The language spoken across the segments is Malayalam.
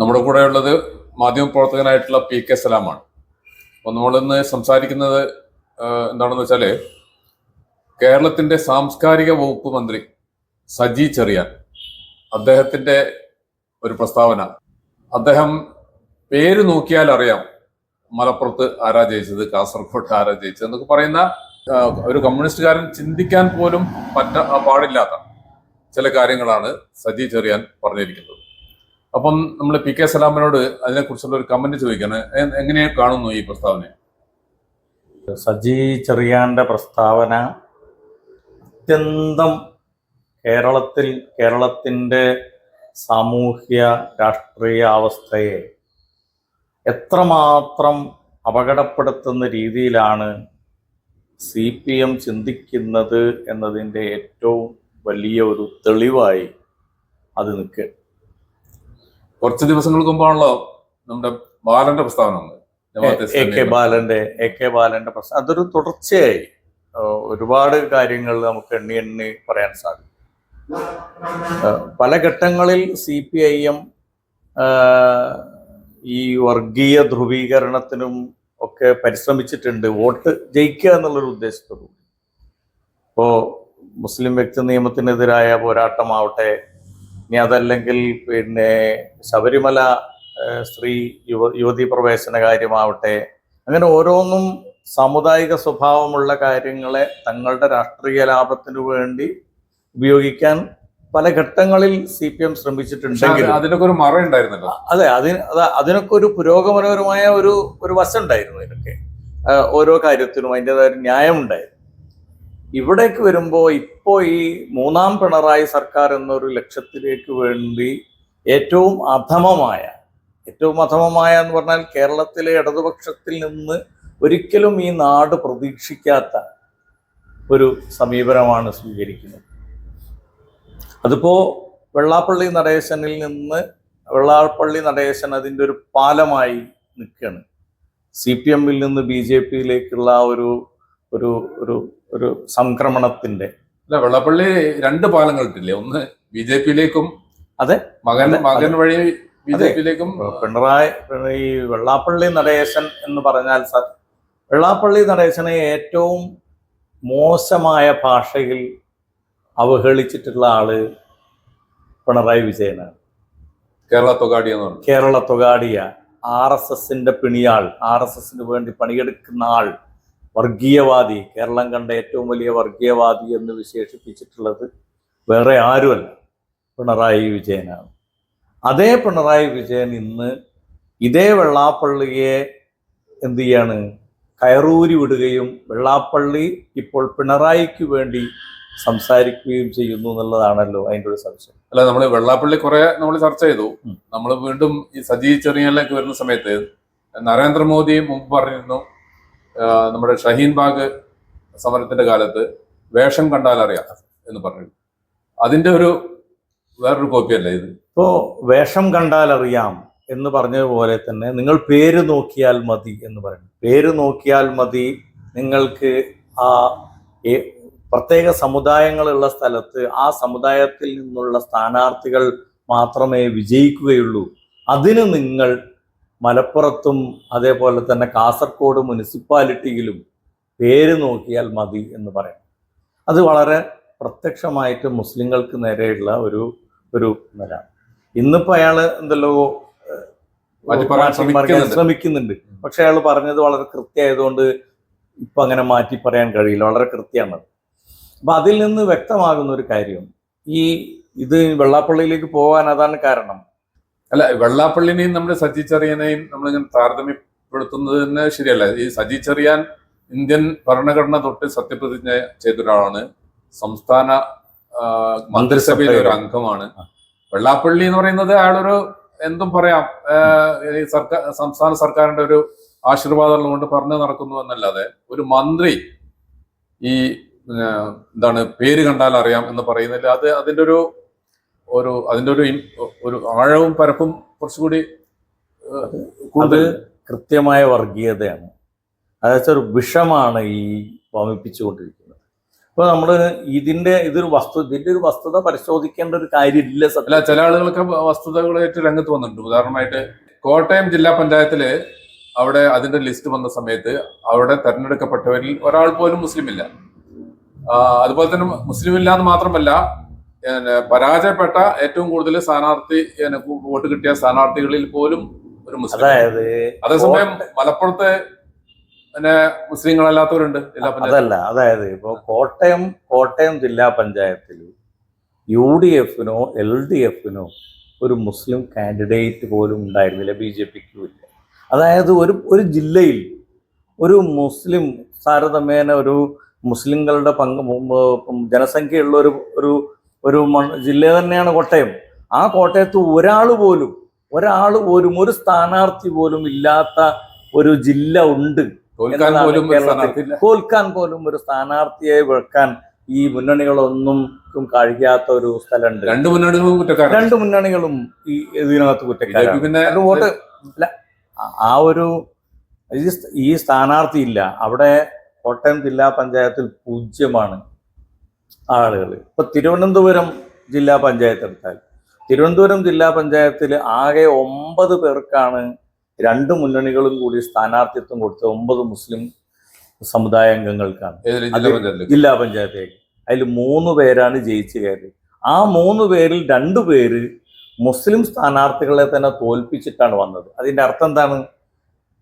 നമ്മുടെ കൂടെ ഉള്ളത് മാധ്യമപ്രവർത്തകനായിട്ടുള്ള പി കെ സലാമാണ്. അപ്പോൾ നമ്മളിന്ന് സംസാരിക്കുന്നത് എന്താണെന്ന് വെച്ചാൽ കേരളത്തിന്റെ സാംസ്കാരിക വകുപ്പ് മന്ത്രി സജി ചെറിയാൻ അദ്ദേഹത്തിന്റെ ഒരു പ്രസ്താവന. അദ്ദേഹം പേര് നോക്കിയാൽ അറിയാം മലപ്പുറത്ത് ആരാ ജയിച്ചത് കാസർഗോഡ് ആരാ ജയിച്ചത് എന്നൊക്കെ പറയുന്ന ഒരു കമ്മ്യൂണിസ്റ്റുകാരൻ ചിന്തിക്കാൻ പോലും പറ്റ പാടില്ലാത്ത ചില കാര്യങ്ങളാണ് സജി ചെറിയാൻ പറഞ്ഞിരിക്കുന്നത്. അപ്പം നമ്മൾ പി കെ സലാമിനോട് അതിനെക്കുറിച്ചുള്ള ഒരു കമന്റ് ചോദിക്കാണ്. എങ്ങനെ കാണുന്നു ഈ പ്രസ്താവന? സജി ചെറിയാന്റെ പ്രസ്താവന അത്യന്തം കേരളത്തിൽ കേരളത്തിന്റെ സാമൂഹ്യ രാഷ്ട്രീയ അവസ്ഥയെ എത്രമാത്രം അപകടപ്പെടുത്തുന്ന രീതിയിലാണ് സി പി എം ചിന്തിക്കുന്നത് എന്നതിന്റെ ഏറ്റവും വലിയ ഒരു തെളിവായി അത് നിൽക്കുക. കുറച്ച് ദിവസങ്ങൾക്ക് മുമ്പാണല്ലോ നമ്മുടെ ബാലന്റെ പ്രസ്താവന എ കെ ബാലന്റെ എ കെ ബാലന്റെ പ്രശ്നം അതൊരു തുടർച്ചയായി. ഒരുപാട് കാര്യങ്ങൾ നമുക്ക് എണ്ണി എണ്ണി പറയാൻ സാധിക്കും. പല ഘട്ടങ്ങളിൽ സി പി ഐ എം ഈ വർഗീയ ധ്രുവീകരണത്തിനും ഒക്കെ പരിശ്രമിച്ചിട്ടുണ്ട്. വോട്ട് ജയിക്കുക എന്നുള്ളൊരു ഉദ്ദേശത്തോടു ഇപ്പോ മുസ്ലിം വ്യക്തി നിയമത്തിനെതിരായ പോരാട്ടമാവട്ടെ ഇനി അതല്ലെങ്കിൽ പിന്നെ ശബരിമല സ്ത്രീ യുവ യുവതി പ്രവേശന കാര്യമാവട്ടെ അങ്ങനെ ഓരോന്നും സാമുദായിക സ്വഭാവമുള്ള കാര്യങ്ങളെ തങ്ങളുടെ രാഷ്ട്രീയ ലാഭത്തിനു വേണ്ടി ഉപയോഗിക്കാൻ പല ഘട്ടങ്ങളിൽ സി പി എം ശ്രമിച്ചിട്ടുണ്ടെങ്കിൽ അതിനൊക്കെ ഒരു മറ ഉണ്ടായിരുന്നല്ലോ. അതെ അതിന് അത് അതിനൊക്കെ ഒരു പുരോഗമനപരമായ ഒരു ഒരു വശം ഉണ്ടായിരുന്നു ഇതിനൊക്കെ ഓരോ കാര്യത്തിനും അതിന്റെതായ ഒരു ന്യായം ഉണ്ടായിരുന്നു. ഇവിടേക്ക് വരുമ്പോൾ ഇപ്പോൾ ഈ മൂന്നാം പിണറായി സർക്കാർ എന്നൊരു ലക്ഷ്യത്തിലേക്ക് വേണ്ടി ഏറ്റവും അധമമായ ഏറ്റവും അധമമായ എന്ന് പറഞ്ഞാൽ കേരളത്തിലെ ഇടതുപക്ഷത്തിൽ നിന്ന് ഒരിക്കലും ഈ നാട് പ്രതീക്ഷിക്കാത്ത ഒരു സമീപനമാണ് സ്വീകരിക്കുന്നത്. അതിപ്പോൾ വെള്ളാപ്പള്ളി നടേശനിൽ നിന്ന് വെള്ളാപ്പള്ളി നടേശൻ അതിന്റെ ഒരു പാലമായി നിൽക്കുകയാണ്. സി പി എമ്മിൽ നിന്ന് ബി ജെ പിയിലേക്കുള്ള ഒരു ഒരു ഒരു ഒരു സംക്രമണത്തിന്റെ അല്ല വെള്ളപ്പള്ളി രണ്ട് പാലങ്ങൾ ഇട്ടില്ലേ? ഒന്ന് ബി ജെ പിയിലേക്കും അതെ. മകൻ മകൻ വഴി ബി ജെ പിയിലേക്കും പിണറായി ഈ വെള്ളാപ്പള്ളി നടേശൻ എന്ന് പറഞ്ഞാൽ സർ വെള്ളാപ്പള്ളി നടേശനെ ഏറ്റവും മോശമായ ഭാഷയിൽ അവഹേളിച്ചിട്ടുള്ള ആൾ പിണറായി വിജയനാണ്. കേരള തൊഗാഡിയ കേരള തൊഗാടിയ ആർ എസ് എസിന്റെ പിണിയാൾ ആർ എസ് എസിന് വേണ്ടി പണിയെടുക്കുന്ന ആൾ. വർഗീയവാദി. കേരളം കണ്ട ഏറ്റവും വലിയ വർഗീയവാദി എന്ന് വിശേഷിപ്പിച്ചിട്ടുള്ളത് വേറെ ആരുമല്ല. പിണറായി വിജയനാണ്. അതേ പിണറായി വിജയൻ ഇന്ന് ഇതേ വെള്ളാപ്പള്ളിയെ എന്ത് ചെയ്യാണ്? കയറൂരി വിടുകയും വെള്ളാപ്പള്ളി ഇപ്പോൾ പിണറായിക്ക് വേണ്ടി സംസാരിക്കുകയും ചെയ്യുന്നു എന്നുള്ളതാണല്ലോ അതിന്റെ ഒരു സംശയം. അല്ല നമ്മൾ വെള്ളാപ്പള്ളി കുറെ നമ്മൾ ചർച്ച ചെയ്തു. നമ്മൾ വീണ്ടും ഈ സജി ചെറിയലിലേക്ക് വരുന്ന സമയത്ത് നരേന്ദ്രമോദി മുമ്പ് പറഞ്ഞിരുന്നു നമ്മുടെ ഷഹീൻ ബാഗ് സമരത്തിന്റെ കാലത്ത് വേഷം കണ്ടാൽ അറിയാം എന്ന് പറഞ്ഞു അതിന്റെ ഒരു വേറൊരു കോപ്പിയല്ലേ ഇത്? ഇപ്പോ വേഷം കണ്ടാൽ അറിയാം എന്ന് പറഞ്ഞതുപോലെ തന്നെ നിങ്ങൾ പേര് നോക്കിയാൽ മതി എന്ന് പറയുന്നു. പേര് നോക്കിയാൽ മതി നിങ്ങൾക്ക് ആ പ്രത്യേക സമുദായങ്ങളുള്ള സ്ഥലത്ത് ആ സമുദായത്തിൽ നിന്നുള്ള സ്ഥാനാർത്ഥികൾ മാത്രമേ വിജയിക്കുകയുള്ളൂ. അതിന് നിങ്ങൾ മലപ്പുറത്തും അതേപോലെ തന്നെ കാസർഗോഡ് മുനിസിപ്പാലിറ്റിയിലും പേര് നോക്കിയാൽ മതി എന്ന് പറയും അത് വളരെ പ്രത്യക്ഷമായിട്ട് മുസ്ലിങ്ങൾക്ക് നേരെയുള്ള ഒരു ഒരു നില ഇന്നിപ്പോ അയാൾ എന്തല്ലോ. ശ്രമിക്കുന്നുണ്ട്. പക്ഷെ അയാൾ പറഞ്ഞത് വളരെ കൃത്യമായതുകൊണ്ട് ഇപ്പൊ അങ്ങനെ മാറ്റി പറയാൻ കഴിയില്ല. വളരെ കൃത്യമാണ്. അപ്പൊ അതിൽ നിന്ന് വ്യക്തമാകുന്ന ഒരു കാര്യം ഈ ഇത് വെള്ളാപ്പള്ളിയിലേക്ക് പോകാൻ അതാണ് കാരണം. അല്ല വെള്ളാപ്പള്ളിനെയും നമ്മുടെ സജി ചെറിയനെയും നമ്മളിങ്ങനെ താരതമ്യപ്പെടുത്തുന്നത് തന്നെ ശരിയല്ല. ഈ സജി ചെറിയാൻ ഇന്ത്യൻ ഭരണഘടന തൊട്ട് സത്യപ്രതിജ്ഞ ചെയ്ത ഒരാളാണ് സംസ്ഥാന മന്ത്രിസഭയിലെ ഒരു അംഗമാണ് വെള്ളാപ്പള്ളി എന്ന് പറയുന്നത് അയാളൊരു എന്തും പറയാം. ഈ സർക്കാർ സംസ്ഥാന സർക്കാരിന്റെ ഒരു ആശീർവാദം കൊണ്ട് പറഞ്ഞു നടക്കുന്നു എന്നല്ലാതെ ഒരു മന്ത്രി ഈ എന്താണ് പേര് കണ്ടാൽ അറിയാം എന്ന് പറയുന്നില്ല. അത് അതിന്റെ ഒരു ഒരു അതിന്റെ ഒരു ഒരു ആഴവും പരപ്പും കുറച്ചുകൂടി കൂടുതൽ. കൃത്യമായ വർഗീയതയാണ്. അതായത് ഒരു വിഷമാണ് ഈ വമിപ്പിച്ചുകൊണ്ടിരിക്കുന്നത്. അപ്പോൾ നമ്മൾ ഇതിന്റെ ഇതൊരു വസ്തു ഇതിന്റെ ഒരു വസ്തുത പരിശോധിക്കേണ്ട ഒരു കാര്യമില്ല അല്ല ചില ആളുകളൊക്കെ വസ്തുതകളായിട്ട് രംഗത്ത് വന്നിട്ടുണ്ട് ഉദാഹരണമായിട്ട് കോട്ടയം ജില്ലാ പഞ്ചായത്തിൽ അവിടെ അതിന്റെ ലിസ്റ്റ് വന്ന സമയത്ത് അവിടെ തെരഞ്ഞെടുക്കപ്പെട്ടവരിൽ ഒരാൾ പോലും മുസ്ലിം ഇല്ല അതുപോലെ തന്നെ മുസ്ലിം ഇല്ല എന്ന് മാത്രമല്ല പരാജയപ്പെട്ട ഏറ്റവും കൂടുതൽ സ്ഥാനാർത്ഥി വോട്ട് കിട്ടിയ സ്ഥാനാർത്ഥികളിൽ പോലും ഒരു മുസ്ലിം. അതായത് അതേസമയം മലപ്പുറത്തെ പിന്നെ മുസ്ലിങ്ങളല്ലാത്തവരുണ്ട് അതല്ല അതായത് ഇപ്പൊ കോട്ടയം കോട്ടയം ജില്ലാ പഞ്ചായത്തിൽ യു ഡി എഫിനോ എൽ ഡി എഫിനോ ഒരു മുസ്ലിം കാൻഡിഡേറ്റ് പോലും ഉണ്ടായിരുന്നില്ല ബി ജെ പിക്കും ഇല്ല അതായത് ഒരു ഒരു ജില്ലയിൽ ഒരു മുസ്ലിം താരതമ്യേന ഒരു മുസ്ലിങ്ങളുടെ പങ്ക് ജനസംഖ്യയുള്ള ഒരു ഒരു ഒരു ജില്ല തന്നെയാണ് കോട്ടയം. ആ കോട്ടയത്ത് ഒരാൾ പോലും ഒരാൾ പോലും ഒരു സ്ഥാനാർത്ഥി പോലും ഇല്ലാത്ത ഒരു ജില്ല ഉണ്ട് തോൽക്കാൻ പോലും ഒരു സ്ഥാനാർത്ഥിയെ വെക്കാൻ ഈ മുന്നണികളൊന്നും കഴിയാത്ത ഒരു സ്ഥലമുണ്ട്. രണ്ട് മുന്നണികളും കുറ്റക്കാരാണ്. രണ്ട് മുന്നണികളും ഈ ഇതിനകത്ത് കുറ്റക്കാരും കുറ്റക്കാരാണ് പിന്നെ വോട്ട് അല്ല ആ- ഒരു ഈ സ്ഥാനാർത്ഥി ഇല്ല. അവിടെ കോട്ടയം ജില്ലാ പഞ്ചായത്തിൽ പൂജ്യമാണ്. ആളുകൾ ഇപ്പൊ തിരുവനന്തപുരം ജില്ലാ പഞ്ചായത്ത് എടുത്താൽ തിരുവനന്തപുരം ജില്ലാ പഞ്ചായത്തിൽ ആകെ ഒമ്പത് പേർക്കാണ് രണ്ട് മുന്നണികളും കൂടി സ്ഥാനാർത്ഥിത്വം കൊടുത്ത ഒമ്പത് മുസ്ലിം സമുദായ അംഗങ്ങൾക്കാണ്. ജില്ലാ പഞ്ചായത്തേക്ക് അതിൽ മൂന്ന് പേരാണ് ജയിച്ചു കയറിയത്. ആ മൂന്ന് പേരിൽ രണ്ടു പേര് മുസ്ലിം സ്ഥാനാർത്ഥികളെ തന്നെ തോൽപ്പിച്ചിട്ടാണ് വന്നത്. അതിന്റെ അർത്ഥം എന്താണ്?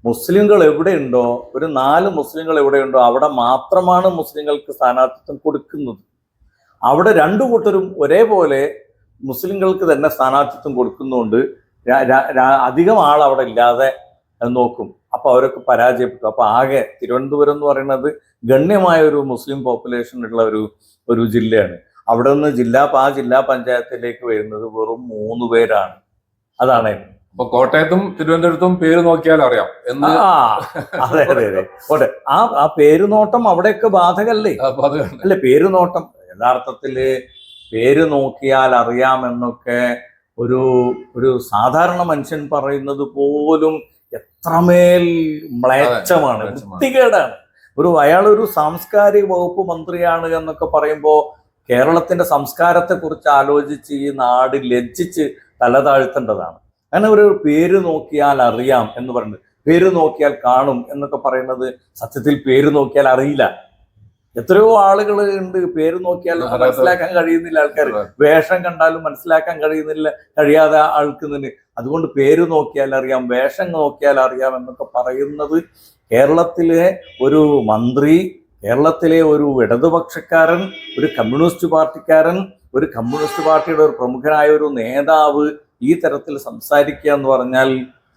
മുസ്ലിങ്ങൾ എവിടെയുണ്ടോ ഒരു നാല് മുസ്ലിങ്ങൾ എവിടെയുണ്ടോ അവിടെ മാത്രമാണ് മുസ്ലിങ്ങൾക്ക് സ്ഥാനാർത്ഥിത്വം കൊടുക്കുന്നത്. അവിടെ രണ്ടു കൂട്ടരും ഒരേപോലെ മുസ്ലിങ്ങൾക്ക് തന്നെ സ്ഥാനാർത്ഥിത്വം കൊടുക്കുന്നതുകൊണ്ട് അധികം ആൾ അവിടെ ഇല്ലാതെ നോക്കും. അപ്പൊ അവരൊക്കെ പരാജയപ്പെട്ടു. അപ്പൊ ആകെ തിരുവനന്തപുരം എന്ന് പറയുന്നത് ഗണ്യമായ ഒരു മുസ്ലിം പോപ്പുലേഷൻ ഉള്ള ഒരു ഒരു ജില്ലയാണ്. അവിടെ നിന്ന് ജില്ലാ ആ ജില്ലാ പഞ്ചായത്തിലേക്ക് വരുന്നത് വെറും മൂന്ന് പേരാണ്. അതാണ്. അപ്പൊ കോട്ടയത്തും തിരുവനന്തപുരത്തും പേര് നോക്കിയാൽ അറിയാം. എന്ന് അതെ അതെ അതെ. ഓട്ടെ ആ ആ പേരുനോട്ടം അവിടെയൊക്കെ ബാധകല്ലേ? അല്ലെ പേരുനോട്ടം യഥാർത്ഥത്തിൽ പേര് നോക്കിയാൽ അറിയാമെന്നൊക്കെ ഒരു ഒരു സാധാരണ മനുഷ്യൻ പറയുന്നത് പോലും എത്രമേൽ മ്ലേച്ഛമാണ്. വൃത്തികേടാണ്. ഒരു അയാൾ ഒരു സാംസ്കാരിക വകുപ്പ് മന്ത്രിയാണ് എന്നൊക്കെ പറയുമ്പോൾ കേരളത്തിന്റെ സംസ്കാരത്തെക്കുറിച്ച് ആലോചിച്ച് ഈ നാട് ലജ്ജിച്ച് തല താഴ്ത്തേണ്ടതാണ് അങ്ങനെ ഒരു പേര് നോക്കിയാൽ അറിയാം എന്ന് പറയുന്നത് പേര് നോക്കിയാൽ കാണും എന്നൊക്കെ പറയുന്നത് സത്യത്തിൽ പേര് നോക്കിയാൽ അറിയില്ല. എത്രയോ ആളുകൾ ഉണ്ട്. പേര് അതെ. മനസ്സിലാക്കാൻ കഴിയുന്നില്ല ആൾക്കാർ വേഷം കണ്ടാലും മനസ്സിലാക്കാൻ കഴിയുന്നില്ല കഴിയാതെ ആൾക്കുന്നതിന്. അതുകൊണ്ട് പേര് നോക്കിയാൽ അറിയാം വേഷം നോക്കിയാൽ അറിയാം എന്നൊക്കെ പറയുന്നത് കേരളത്തിലെ ഒരു മന്ത്രി കേരളത്തിലെ ഒരു ഇടതുപക്ഷക്കാരൻ ഒരു കമ്മ്യൂണിസ്റ്റ് പാർട്ടിക്കാരൻ ഒരു കമ്മ്യൂണിസ്റ്റ് പാർട്ടിയുടെ ഒരു പ്രമുഖനായ ഒരു നേതാവ് ഈ തരത്തിൽ സംസാരിക്കുക എന്ന് പറഞ്ഞാൽ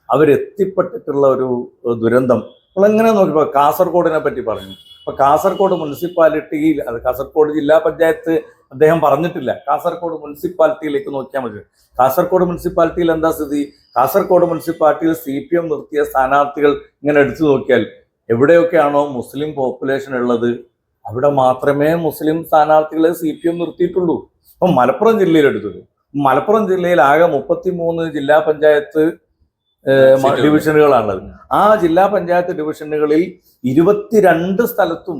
അവരെത്തിപ്പെട്ടിട്ടുള്ള ഒരു ദുരന്തം. നമ്മളെങ്ങനെ നോക്കിയപ്പോൾ കാസർഗോഡിനെ പറ്റി പറഞ്ഞു. അപ്പൊ കാസർഗോഡ് മുനിസിപ്പാലിറ്റിയിൽ അത് കാസർഗോഡ് ജില്ലാ പഞ്ചായത്ത് അദ്ദേഹം പറഞ്ഞിട്ടില്ല. കാസർഗോഡ് മുനിസിപ്പാലിറ്റിയിലേക്ക് നോക്കിയാൽ മതി. കാസർഗോഡ് മുനിസിപ്പാലിറ്റിയിൽ എന്താ സ്ഥിതി? കാസർഗോഡ് മുനിസിപ്പാലിറ്റിയിൽ സി പി എം നിർത്തിയ സ്ഥാനാർത്ഥികൾ ഇങ്ങനെ എടുത്തു നോക്കിയാൽ എവിടെയൊക്കെയാണോ മുസ്ലിം പോപ്പുലേഷൻ ഉള്ളത്? അവിടെ മാത്രമേ മുസ്ലിം സ്ഥാനാർത്ഥികളെ സി പി എം നിർത്തിയിട്ടുള്ളൂ. അപ്പം മലപ്പുറം ജില്ലയിൽ എടുത്തത്. മലപ്പുറം ജില്ലയിൽ ആകെ മുപ്പത്തിമൂന്ന് ജില്ലാ പഞ്ചായത്ത്. ഡിവിഷനുകളാണുള്ളത്. ആ ജില്ലാ പഞ്ചായത്ത് ഡിവിഷനുകളിൽ ഇരുപത്തിരണ്ട് സ്ഥലത്തും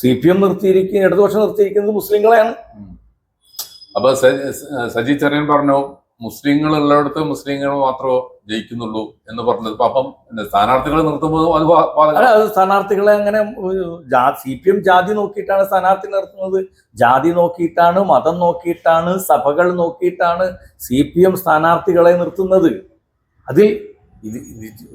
സി പി എം നിർത്തിയിരിക്കുന്ന ഇടതുപക്ഷം നിർത്തിയിരിക്കുന്നത് മുസ്ലിങ്ങളെയാണ്. അപ്പൊ സജി ചെറിയൻ പറഞ്ഞു മുസ്ലിങ്ങൾ ഉള്ളിടത്ത് മുസ്ലിങ്ങൾ മാത്രമേ ജയിക്കുന്നുള്ളൂ എന്ന് പറഞ്ഞത്. അപ്പൊ സ്ഥാനാർത്ഥികളെ നിർത്തുമ്പോൾ അത് സ്ഥാനാർത്ഥികളെ അങ്ങനെ സി പി എം ജാതി നോക്കിയിട്ടാണ് സ്ഥാനാർത്ഥി നിർത്തുന്നത്. ജാതി നോക്കിയിട്ടാണ് മതം നോക്കിയിട്ടാണ് സഭകൾ നോക്കിയിട്ടാണ് സി പി എം സ്ഥാനാർത്ഥികളെ നിർത്തുന്നത്. അതിൽ ഇത്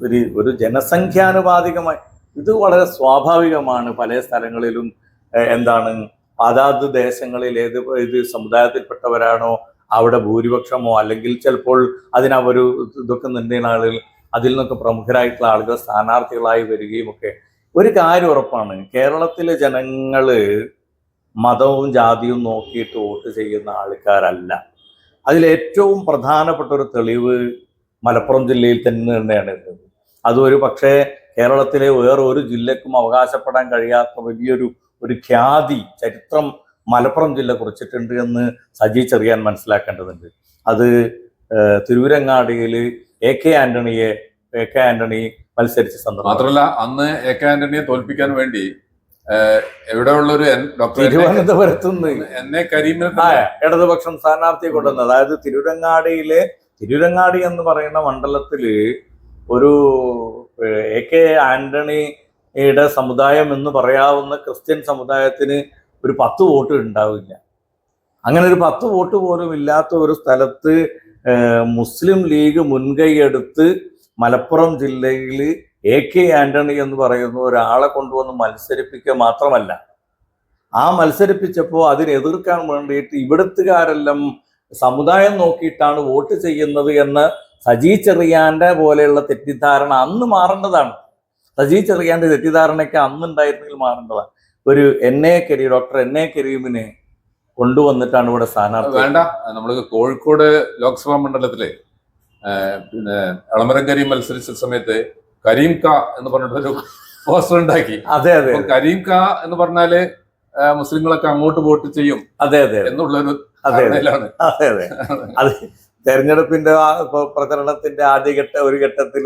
ഒരു ഒരു ജനസംഖ്യാനുപാതികമായി ഇത് വളരെ സ്വാഭാവികമാണ്. പല സ്ഥലങ്ങളിലും എന്താണ് അതാത് ദേശങ്ങളിൽ ഏത് ഇത് സമുദായത്തിൽപ്പെട്ടവരാണോ അവിടെ ഭൂരിപക്ഷമോ അല്ലെങ്കിൽ ചിലപ്പോൾ അതിനവരു ഇതൊക്കെ നിന്നുന്ന ആളുകൾ അതിൽ നിന്നൊക്കെ പ്രമുഖരായിട്ടുള്ള ആളുകൾ സ്ഥാനാർത്ഥികളായി വരികയും ഒക്കെ. ഒരു കാര്യം ഉറപ്പാണ്. കേരളത്തിലെ ജനങ്ങൾ മതവും ജാതിയും നോക്കിയിട്ട് വോട്ട് ചെയ്യുന്ന ആൾക്കാരല്ല. അതിലേറ്റവും പ്രധാനപ്പെട്ട ഒരു തെളിവ് മലപ്പുറം ജില്ലയിൽ തന്നെ തന്നെയാണ് ഇരുന്നത് അതൊരു പക്ഷേ കേരളത്തിലെ വേറൊരു ജില്ലക്കും അവകാശപ്പെടാൻ കഴിയാത്ത വലിയൊരു ഒരു ഖ്യാതി ചരിത്രം മലപ്പുറം ജില്ല കുറിച്ചിട്ടുണ്ട് എന്ന് സജി ചെറിയാൻ മനസ്സിലാക്കേണ്ടതുണ്ട്. അത് തിരൂരങ്ങാടിയിൽ എ കെ ആന്റണിയെ എ കെ ആന്റണി മത്സരിച്ച സന്ദർഭം. മാത്രമല്ല അന്ന് എ കെ ആന്റണിയെ തോൽപ്പിക്കാൻ വേണ്ടി എവിടെയുള്ള ഒരു തിരുവനന്തപുരത്തുനിന്ന്. എന്നെ കരീമിനെ ഇടതുപക്ഷം സ്ഥാനാർത്ഥിയെ കൊണ്ടുവന്നത്. അതായത് തിരുരങ്ങാടിയിലെ തിരുരങ്ങാടി എന്ന് പറയുന്ന മണ്ഡലത്തിൽ ഒരു എ കെ ആന്റണിയുടെ സമുദായം എന്ന് പറയാവുന്ന ക്രിസ്ത്യൻ സമുദായത്തിന് ഒരു പത്ത് വോട്ട് ഉണ്ടാവില്ല. അങ്ങനെ ഒരു പത്ത് വോട്ട് പോലും ഇല്ലാത്ത ഒരു സ്ഥലത്ത് മുസ്ലിം ലീഗ് മുൻകൈയെടുത്ത് മലപ്പുറം ജില്ലയിൽ എ കെ ആന്റണി എന്ന് പറയുന്ന ഒരാളെ കൊണ്ടുവന്ന് മത്സരിപ്പിക്കുക മാത്രമല്ല ആ മത്സരിപ്പിച്ചപ്പോൾ അതിനെ എതിർക്കാൻ വേണ്ടിയിട്ട് ഇവിടുത്തുകാരെല്ലാം സമുദായം നോക്കിയിട്ടാണ് വോട്ട് ചെയ്യുന്നത് എന്ന് സജി ചെറിയാന്റെ പോലെയുള്ള തെറ്റിദ്ധാരണ അന്ന് മാറേണ്ടതാണ്. സജി ചെറിയാന്റെ തെറ്റിദ്ധാരണയ്ക്ക് അന്നുണ്ടായിരുന്നെങ്കിൽ മാറേണ്ടതാണ്. ഒരു N A Kareem doctor N A കരീമിനെ കൊണ്ടുവന്നിട്ടാണ് ഇവിടെ സ്ഥാനാർത്ഥി. വേണ്ട. നമ്മൾ കോഴിക്കോട് ലോക്സഭാ മണ്ഡലത്തിലെ പിന്നെ എളമരം കരീം മത്സരിച്ച സമയത്ത് കരീം ക എന്ന് പറഞ്ഞിട്ടൊരു പോസ്റ്റർ ഉണ്ടാക്കി. അതെ അതെ കരീം ക എന്ന് പറഞ്ഞാൽ മുസ്ലിങ്ങളൊക്കെ അങ്ങോട്ട് വോട്ട് ചെയ്യും അതെ അതെ. എന്നുള്ളൊരു അതെ അതെ. അതെ അതെ. അത് തെരഞ്ഞെടുപ്പിന്റെ പ്രചരണത്തിന്റെ ആദ്യഘട്ട ഒരു ഘട്ടത്തിൽ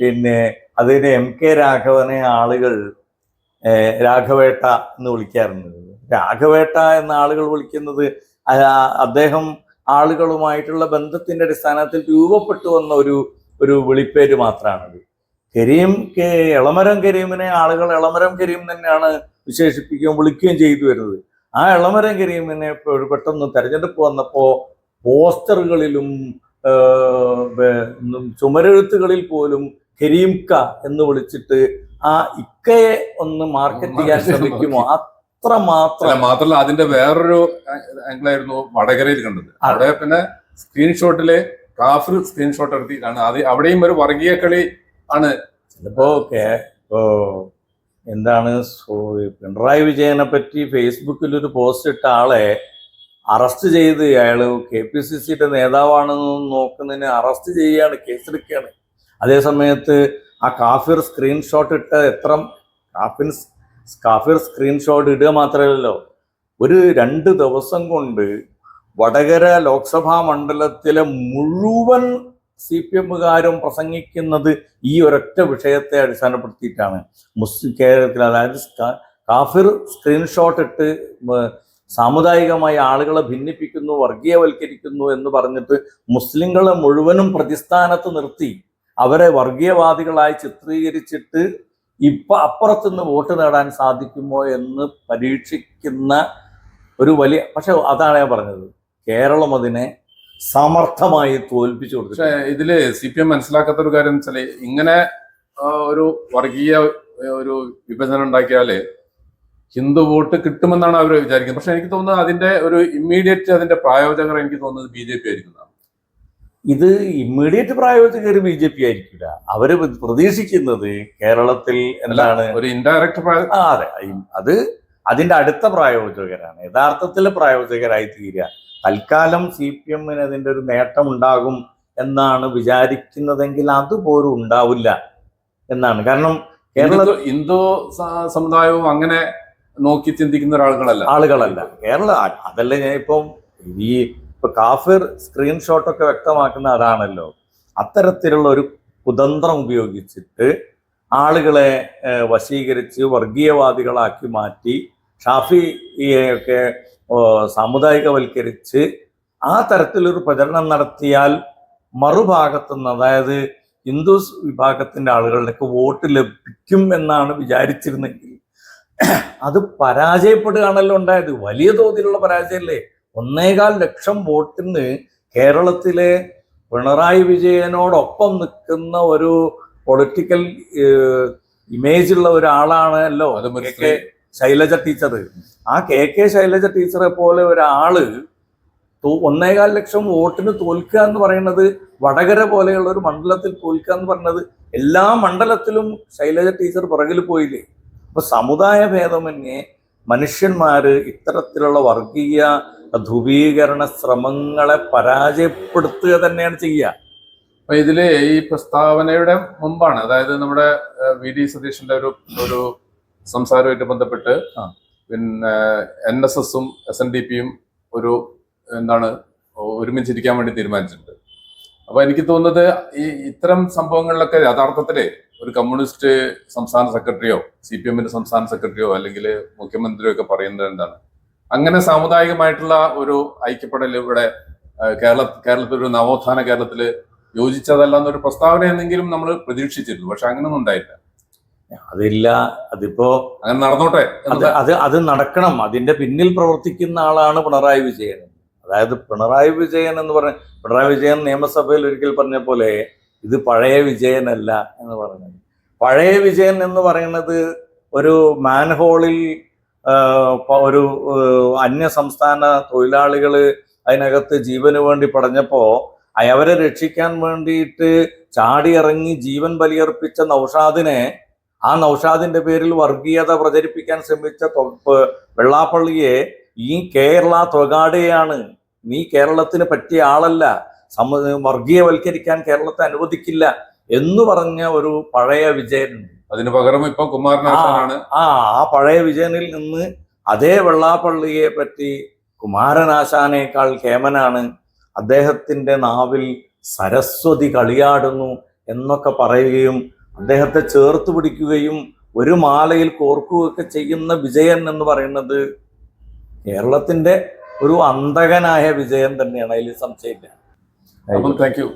പിന്നെ അതിന് എം കെ രാഘവനെ ആളുകൾ രാഘവേട്ട എന്ന് വിളിക്കാറുണ്ട്. രാഘവേട്ട എന്ന ആളുകൾ വിളിക്കുന്നത് അദ്ദേഹം ആളുകളുമായിട്ടുള്ള ബന്ധത്തിന്റെ അടിസ്ഥാനത്തിൽ രൂപപ്പെട്ടു വന്ന ഒരു ഒരു വിളിപ്പേര് മാത്രമാണത് കരീം കെ ഇളമരം കരീമിനെ ആളുകൾ ഇളമരം കരീം തന്നെയാണ് വിശേഷിപ്പിക്കുകയും വിളിക്കുകയും ചെയ്തു വരുന്നത്. ആ എളമരം കരീമിനെ പെട്ടെന്ന് തെരഞ്ഞെടുപ്പ് വന്നപ്പോ പോസ്റ്ററുകളിലും ചുമരെഴുത്തുകളിൽ പോലും കരീം ക എന്ന് വിളിച്ചിട്ട് ആ ഇക്കയെ ഒന്ന് മാർക്കറ്റ് ചെയ്യാൻ ശ്രമിക്കുമോ? അത്ര മാത്രം മാത്രല്ല മാത്രമല്ല അതിന്റെ വേറൊരു ആംഗിളായിരുന്നു വടകരയിൽ കണ്ടത്. അവിടെ പിന്നെ സ്ക്രീൻഷോട്ടിലെ കാഫിർ സ്ക്രീൻഷോട്ട് എടുത്തിട്ടാണ്. അത് അവിടെയും ഒരു വർഗീയ കളി ആണ്. ചിലപ്പോ ഓക്കെ ഇപ്പോ എന്താണ് പിണറായി വിജയനെ പറ്റി ഫേസ്ബുക്കിൽ ഒരു പോസ്റ്റ് ഇട്ട ആളെ അറസ്റ്റ് ചെയ്ത് അയാൾ കെ പി സി സിയുടെ നേതാവാണെന്ന് നോക്കുന്നതിന് അറസ്റ്റ് ചെയ്യുകയാണ് കേസെടുക്കുകയാണ്. അതേ സമയത്ത് ആ കാഫിർ സ്ക്രീൻഷോട്ട് ഇട്ട എത്ര കാഫിൻ കാഫിർ സ്ക്രീൻഷോട്ട് ഇടുക മാത്രമല്ലല്ലോ. ഒരു രണ്ട് ദിവസം കൊണ്ട് വടകര ലോക്സഭാ മണ്ഡലത്തിലെ മുഴുവൻ സി പി എമ്മുകാരും പ്രസംഗിക്കുന്നത് ഈ ഒരൊറ്റ വിഷയത്തെ അടിസ്ഥാനപ്പെടുത്തിയിട്ടാണ്. മുസ്ലിം കേരളത്തിൽ അതായത് കാഫിർ സ്ക്രീൻഷോട്ട് ഇട്ട് സാമുദായികമായി ആളുകളെ ഭിന്നിപ്പിക്കുന്നു വർഗീയവൽക്കരിക്കുന്നു എന്ന് പറഞ്ഞിട്ട് മുസ്ലിങ്ങളെ മുഴുവനും പ്രതിസ്ഥാനത്ത് നിർത്തി. അവരെ വർഗീയവാദികളായി ചിത്രീകരിച്ചിട്ട് ഇപ്പൊ അപ്പുറത്തുനിന്ന് വോട്ട് നേടാൻ സാധിക്കുമോ എന്ന് പരീക്ഷിക്കുന്ന ഒരു വലിയ പക്ഷെ അതാണ് ഞാൻ പറഞ്ഞത്. കേരളം അതിനെ സമർത്ഥമായി തോൽപ്പിച്ചു കൊടുത്തു പക്ഷേ ഇതിൽ സി പി എം മനസ്സിലാക്കാത്ത ഒരു കാര്യം വെച്ചാൽ ഇങ്ങനെ ഒരു വർഗീയ ഒരു വിഭജനം ഉണ്ടാക്കിയാൽ ഹിന്ദു വോട്ട് കിട്ടുമെന്നാണ് അവർ വിചാരിക്കുന്നത്. പക്ഷെ എനിക്ക് തോന്നുന്നത് അതിന്റെ ഒരു ഇമ്മീഡിയറ്റ് അതിന്റെ പ്രായോജകർ എനിക്ക് തോന്നുന്നത് ബി ജെ പി ആയിരിക്കുന്നതാണ് ഇത് ഇമ്മീഡിയറ്റ് പ്രായോജകർ ബി ജെ പി ആയിരിക്കില്ല അവർ പ്രതീക്ഷിക്കുന്നത് കേരളത്തിൽ എന്താണ് ഒരു ഇൻഡയറക്റ്റ് അതെ. അത് അതിന്റെ അടുത്ത പ്രായോജകരാണ്. യഥാർത്ഥത്തിൽ പ്രായോജകരായി തീരുക തൽക്കാലം സി പി എമ്മിന് അതിന്റെ ഒരു നേട്ടം ഉണ്ടാകും എന്നാണ് വിചാരിക്കുന്നതെങ്കിൽ അതുപോലും ഉണ്ടാവില്ല എന്നാണ്. കാരണം കേരള ഹിന്ദു സമുദായവും അങ്ങനെ നോക്കി ചിന്തിക്കുന്ന ഒരാളുകളല്ല. ആളുകളല്ല. കേരള അതല്ല ഞാൻ ഇപ്പം ഈ ഇപ്പൊ കാഫിർ സ്ക്രീൻഷോട്ടൊക്കെ വ്യക്തമാക്കുന്ന അതാണല്ലോ അത്തരത്തിലുള്ള ഒരു കുതന്ത്രം ഉപയോഗിച്ചിട്ട് ആളുകളെ വശീകരിച്ച് വർഗീയവാദികളാക്കി മാറ്റി ഷാഫിയെയൊക്കെ ഓ, സാമുദായികവൽക്കരിച്ച് ആ തരത്തിലൊരു പ്രചരണം നടത്തിയാൽ മറുഭാഗത്തു നിന്ന് അതായത് ഹിന്ദു വിഭാഗത്തിന്റെ ആളുകളിലേക്ക് വോട്ട് ലഭിക്കും എന്നാണ് വിചാരിച്ചിരുന്നെങ്കിൽ അത് പരാജയപ്പെടുകയാണല്ലോ ഉണ്ടായത്. വലിയ തോതിലുള്ള പരാജയമല്ലേ? ഒന്നേകാൽ ലക്ഷം വോട്ടിന് കേരളത്തിലെ പിണറായി വിജയനോടൊപ്പം നിൽക്കുന്ന ഒരു പൊളിറ്റിക്കൽ ഇമേജുള്ള ഒരാളാണല്ലോ അത് ശൈലജ ടീച്ചർ ആ കെ കെ ശൈലജ ടീച്ചറെ പോലെ ഒരാൾ ഒന്നേകാൽ ലക്ഷം വോട്ടിന് തോൽക്കുക എന്ന് പറയുന്നത് വടകര പോലെയുള്ള ഒരു മണ്ഡലത്തിൽ തോൽക്കുക എന്ന് പറയുന്നത് എല്ലാ മണ്ഡലത്തിലും ശൈലജ ടീച്ചർ പുറകിൽ പോയില്ലേ? അപ്പൊ സമുദായ ഭേദമന്യേ മനുഷ്യന്മാര് ഇത്തരത്തിലുള്ള വർഗീയ ധ്രുവീകരണ ശ്രമങ്ങളെ പരാജയപ്പെടുത്തുക തന്നെയാണ് ചെയ്യുക. അപ്പൊ ഇതിൽ ഈ പ്രസ്താവനയുടെ മുമ്പാണ് അതായത് നമ്മുടെ വി. ഡി. സതീഷിന്റെ ഒരു ഒരു സംസാരവുമായിട്ട് ബന്ധപ്പെട്ട് പിന്നെ എൻ എസ് എസും എസ് എൻ ഡി പിയും ഒരു എന്താണ് ഒരുമിച്ചിരിക്കാൻ വേണ്ടി തീരുമാനിച്ചിട്ടുണ്ട്. അപ്പൊ എനിക്ക് തോന്നുന്നത് ഈ ഇത്തരം സംഭവങ്ങളിലൊക്കെ യഥാർത്ഥത്തിൽ ഒരു കമ്മ്യൂണിസ്റ്റ് സംസ്ഥാന സെക്രട്ടറിയോ സി പി എമ്മിന്റെ സംസ്ഥാന സെക്രട്ടറിയോ അല്ലെങ്കിൽ മുഖ്യമന്ത്രിയോ ഒക്കെ പറയുന്നത് എന്താണ്? അങ്ങനെ സാമുദായികമായിട്ടുള്ള ഒരു ഐക്യപ്പെടൽ ഇവിടെ കേരള കേരളത്തിൽ ഒരു നവോത്ഥാന കേരളത്തിൽ യോജിച്ചതല്ല എന്നൊരു പ്രസ്താവന എന്നെങ്കിലും നമ്മൾ പ്രതീക്ഷിച്ചിരുന്നു. പക്ഷെ അങ്ങനെയൊന്നും ഉണ്ടായില്ല. അതില്ല അതിപ്പോ അങ്ങനെ നടന്നോട്ടെ അത് അത് നടക്കണം. അതിന്റെ പിന്നിൽ പ്രവർത്തിക്കുന്ന ആളാണ് പിണറായി വിജയൻ. അതായത് പിണറായി വിജയൻ എന്ന് പറഞ്ഞ പിണറായി വിജയൻ നിയമസഭയിൽ ഒരിക്കൽ പറഞ്ഞ പോലെ ഇത് പഴയ വിജയനല്ല എന്ന് പറഞ്ഞത്. പഴയ വിജയൻ എന്ന് പറയുന്നത് ഒരു മാൻഹോളിൽ ഒരു അന്യ സംസ്ഥാന തൊഴിലാളികൾ അതിനകത്ത് ജീവന് വേണ്ടി പടഞ്ഞപ്പോ അവരെ രക്ഷിക്കാൻ വേണ്ടിയിട്ട് ചാടിയിറങ്ങി ജീവൻ ബലിയർപ്പിച്ച നൗഷാദിനെ ആ നൌഷാദിന്റെ പേരിൽ വർഗീയത പ്രചരിപ്പിക്കാൻ ശ്രമിച്ച വെള്ളാപ്പള്ളിയെ ഈ കേരള തൊഗാടെയാണ് നീ കേരളത്തിന് പറ്റിയ ആളല്ല. സമ വർഗീയവൽക്കരിക്കാൻ കേരളത്തെ അനുവദിക്കില്ല എന്ന് പറഞ്ഞ ഒരു പഴയ വിജയൻ. അതിന് പകരം ഇപ്പൊ കുമാരനാശാനാണ്. ആ ആ പഴയ വിജയനിൽ നിന്ന് അതേ വെള്ളാപ്പള്ളിയെ പറ്റി കുമാരനാശാനേക്കാൾ കേമനാണ്. അദ്ദേഹത്തിന്റെ നാവിൽ സരസ്വതി കളിയാടുന്നു എന്നൊക്കെ പറയുകയും അദ്ദേഹത്തെ ചേർത്ത് പിടിക്കുകയും ഒരു മാലയിൽ കോർക്കുകയൊക്കെ ചെയ്യുന്ന വിജയൻ എന്ന് പറയുന്നത് കേരളത്തിന്റെ ഒരു അന്തകനായ വിജയൻ തന്നെയാണ്. അതിൽ സംശയമില്ല. അപ്പം താങ്ക് യു